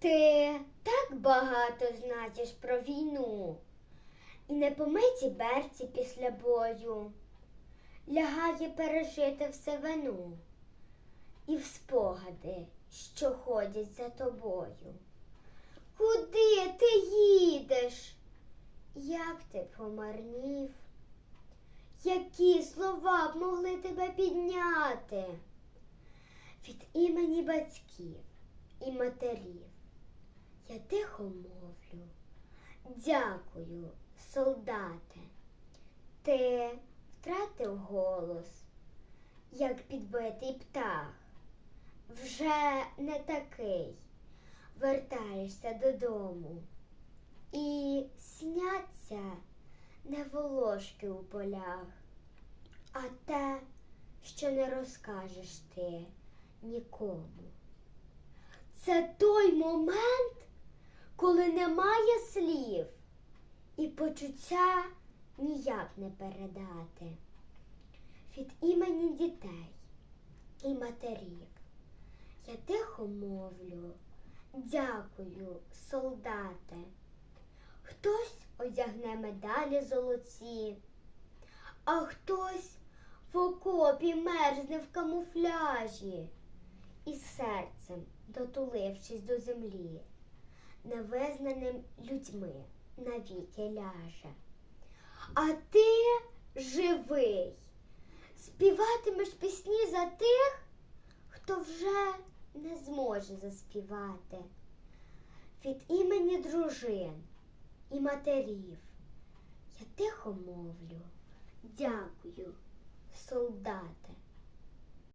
Ти так багато знаєш про війну, і не помиті берці після бою лягає пережити все вину і в спогади, що ходять за тобою. Куди ти їдеш? Як ти помарнів? Які слова б могли тебе підняти? Від імені батьків і матерів я тихо мовлю. Дякую, солдате. Ти втратив голос, як підбитий птах. Вже не такий. Вертаєшся додому. І сняться не волошки у полях, а те, що не розкажеш ти нікому. Це той момент, коли немає слів, і почуття ніяк не передати. Від імені дітей і матерів я тихо мовлю, дякую, солдате. Хтось одягне медалі золоті, а хтось в окопі мерзне в камуфляжі і серцем, дотулившись до землі, невизнаним людьми навіки ляже. А ти живий, співатимеш пісні за тих, хто вже не зможе заспівати. Від імені дружин і матерів я тихо мовлю, дякую, солдате.